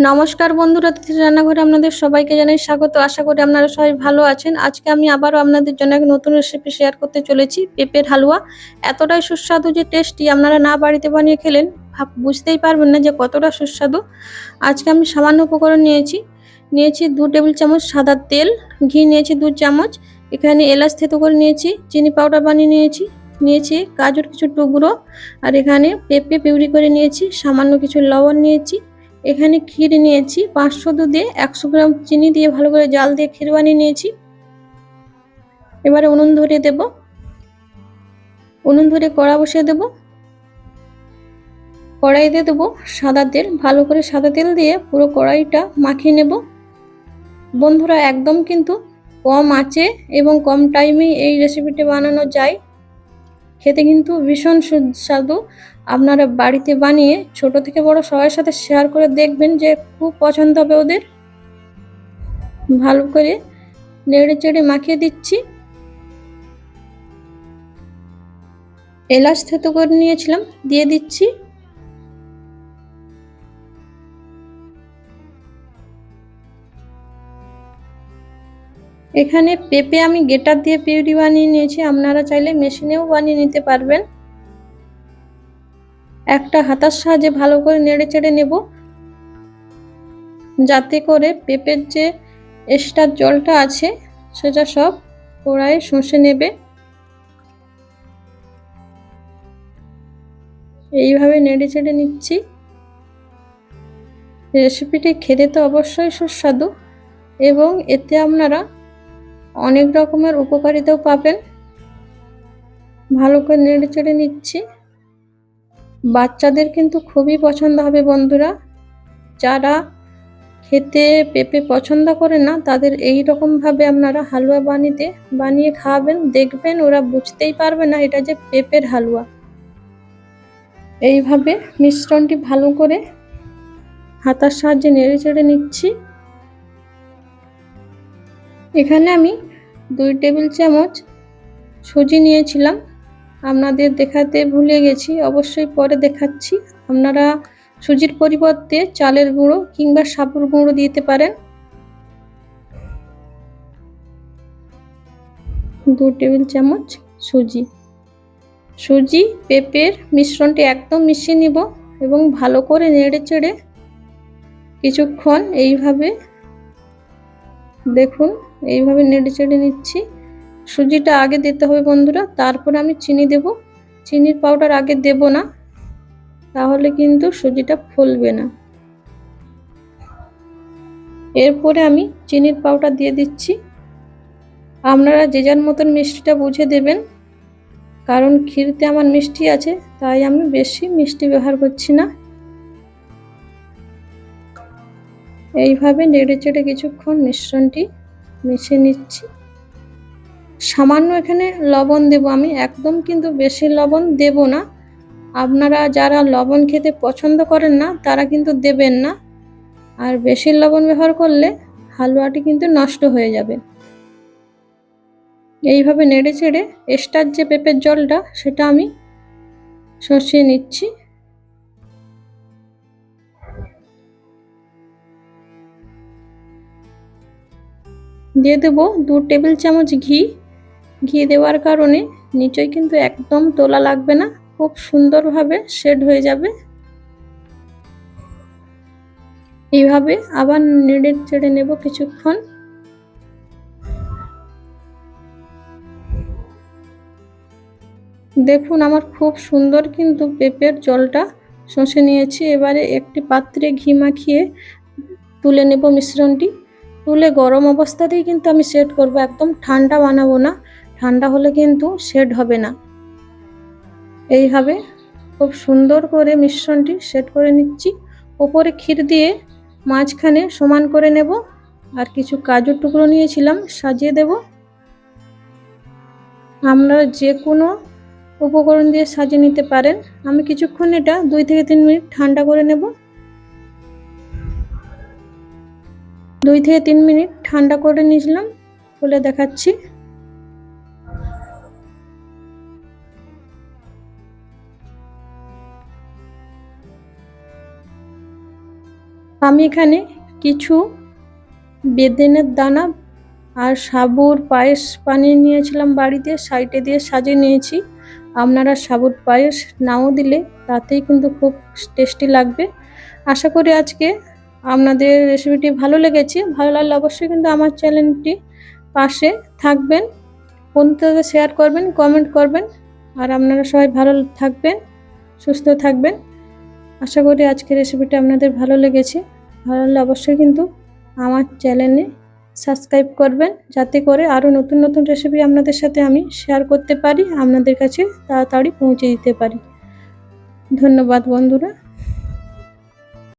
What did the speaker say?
নমস্কার বন্ধুরা তিথি রান্নাঘরে আপনাদের সবাইকে জানাই স্বাগত। আশা করি আপনারা সবাই ভালো আছেন। আজকে আমি আবারও আপনাদের জন্য এক নতুন রেসিপি শেয়ার করতে চলেছি, পেঁপের হালুয়া। এতটাই সুস্বাদু যে টেস্টি আপনারা না বাড়িতে বানিয়ে খেলেন, ভাব- বুঝতেই পারবেন না যে কতটা সুস্বাদু। আজকে আমি সামান্য উপকরণ নিয়েছি। নিয়েছি দু টেবিল চামচ সাদা তেল, ঘি নিয়েছি দু চামচ, এখানে এলাচ থেতো করে নিয়েছি, চিনি পাউডার বানিয়ে নিয়েছি নিয়েছি গাজর কিছু টুকরো, আর এখানে পেঁপে পিউরি করে নিয়েছি, সামান্য কিছু লবণ নিয়েছি। এখানে ক্ষীর নিয়েছি, পাঁচশো দুধে একশো গ্রাম চিনি দিয়ে ভালো করে জাল দিয়ে ক্ষীর বানিয়ে নিয়েছি। এবারে উনুন ধরিয়ে দেব। উনুন ধরে কড়া বসিয়ে দেব। কড়াই দিয়ে দেবো সাদা তেল। ভালো করে সাদা তেল দিয়ে পুরো কড়াইটা মাখিয়ে নেব। বন্ধুরা, একদম কিন্তু কম আঁচে এবং কম টাইমে এই রেসিপিটি বানানো যায়। খেতে কিন্তু ভীষণ সুস্বাদু। আপনারা বাড়িতে বানিয়ে ছোট থেকে বড় সবার সাথে শেয়ার করে দেখবেন যে খুব পছন্দ হবে ওদের। ভালো করে নেড়ে চেড়ে মাখিয়ে দিচ্ছি। এলাচ থেতো করে নিয়েছিলাম, দিয়ে দিচ্ছি। এখানে পেঁপে আমি গেটার দিয়ে পিউরি বানিয়ে নিয়েছি। আপনারা চাইলে মেশিনেও বানিয়ে নিতে পারবেন। একটা হাতার সাহায্যে ভালো করে নেড়ে চেড়ে নেব। যাতে করে পেঁপের যে এক্সট্রা জলটা আছে, সেটা সব কড়াইয়ে শুষে নেবে। এইভাবে নেড়ে চেড়ে নিচ্ছি। রেসিপিটি খেতে তো অবশ্যই সুস্বাদু। এবং এতে আপনারা অনেক রকমের উপকারিতাও পাবেন। ভালো করে নেড়ে চেড়ে নিচ্ছি। বাচ্চাদের কিন্তু খুবই পছন্দ হবে বন্ধুরা। যারা খেতে পেঁপে পছন্দ করে না, তাদের এই রকমভাবে আপনারা হালুয়া বানিয়ে বানিয়ে খাওয়াবেন দেখবেন ওরা বুঝতেই পারবে না এটা যে পেঁপের হালুয়া। এইভাবে মিশ্রণটি ভালো করে হাতার সাহায্যে নেড়ে চেড়ে নিচ্ছি। এখানে আমি দুই টেবিল চামচ সুজি নিয়েছিলাম। আপনাদের দেখাতে ভুলে গেছি, অবশ্যই পরে দেখাচ্ছি। আপনারা সুজির পরিবর্তে চালের গুঁড়ো কিংবা সাবুর গুঁড়ো দিতে পারেন। দু টেবিল চামচ সুজি। সুজি পেঁপের মিশ্রণটি একদম মিশিয়ে নিব এবং ভালো করে নেড়ে চেড়ে কিছুক্ষণ এইভাবে দেখুন। এইভাবে নেড়ে চেড়ে নিচ্ছি। সুজিটা আগে দিতে হবে বন্ধুরা, তারপরে আমি চিনি দেব। চিনির পাউডার আগে দেব না, তাহলে কিন্তু সুজিটা ফুলবে না। এরপরে আমি চিনির পাউডার দিয়ে দিচ্ছি। আপনারা যে যার মতন মিষ্টিটা বুঝে দেবেন, কারণ ক্ষীরতে আমার মিষ্টি আছে, তাই আমি বেশি মিষ্টি ব্যবহার করছি না। এইভাবে নেড়ে চেড়ে কিছুক্ষণ মিশ্রণটি মিশিয়ে নিচ্ছি। সামান্য এখানে লবণ দেব আমি, একদম কিন্তু বেশি লবণ দেব না। আপনারা যারা লবণ খেতে পছন্দ করেন না, তারা কিন্তু দেবেন না। আর বেশি লবণ ব্যবহার করলে হালুয়াটি কিন্তু নষ্ট হয়ে যাবে। এইভাবে নেড়ে চেড়ে এক্সট্রার যে পেঁপের জলটা, সেটা আমি শসিয়ে নিচ্ছি। দিয়ে দেবো দু টেবিল চামচ ঘি। ঘি দেওয়ার কারণে নিচয় কিন্তু একদম তোলা লাগবে না, খুব সুন্দরভাবে শেড হয়ে যাবে। এইভাবে আবার নেড়ে চেড়ে নেব কিছুক্ষণ। দেখুন আমার খুব সুন্দর কিন্তু পেঁপের জলটা শোষে নিয়েছি। এবারে একটি পাত্রে ঘি মাখিয়ে তুলে নেব মিশ্রণটি। তুলে গরম অবস্থাতেই কিন্তু আমি সেট করব। একদম ঠান্ডা বানাবো না। ঠান্ডা হলে কিন্তু সেট হবে না। এইভাবে খুব সুন্দর করে মিশ্রণটি সেট করে নিচ্ছি। ওপরে ক্ষীর দিয়ে মাঝখানে সমান করে নেব। আর কিছু কাজুর টুকরো নিয়েছিলাম, সাজিয়ে দেব। আমরা যে কোনো উপকরণ দিয়ে সাজিয়ে নিতে পারেন। আমি কিছুক্ষণ এটা দুই থেকে তিন মিনিট ঠান্ডা করে নেব। দুই থেকে তিন মিনিট ঠান্ডা করে নিয়েছিলাম, খুলে দেখাচ্ছি। আমি এখানে কিছু বেদেনের দানা আর সাবুর পায়েস বানিয়ে নিয়েছিলাম বাড়িতে, সাইডে দিয়ে সাজিয়ে নিয়েছি। আপনারা সাবুর পায়েস নাও দিলে তাতেই কিন্তু খুব টেস্টি লাগবে। আশা করি আজকে আপনাদের রেসিপিটি ভালো লেগেছে, ভালো লাগলে অবশ্যই কিন্তু আমার চ্যানেলটি পাশে থাকবেন, বন্ধুদের শেয়ার করবেন কমেন্ট করবেন, আর আপনারা সবাই ভালো থাকবেন, সুস্থ থাকবেন। আশা করি আজকের রেসিপিটা আপনাদের ভালো লেগেছে, ভালো লাগলে অবশ্যই কিন্তু আমার চ্যানেলে সাবস্ক্রাইব করবেন, যাতে করে আরও নতুন নতুন রেসিপি আপনাদের সাথে আমি শেয়ার করতে পারি, আপনাদের কাছে তাড়াতাড়ি পৌঁছে দিতে পারি। ধন্যবাদ বন্ধুরা।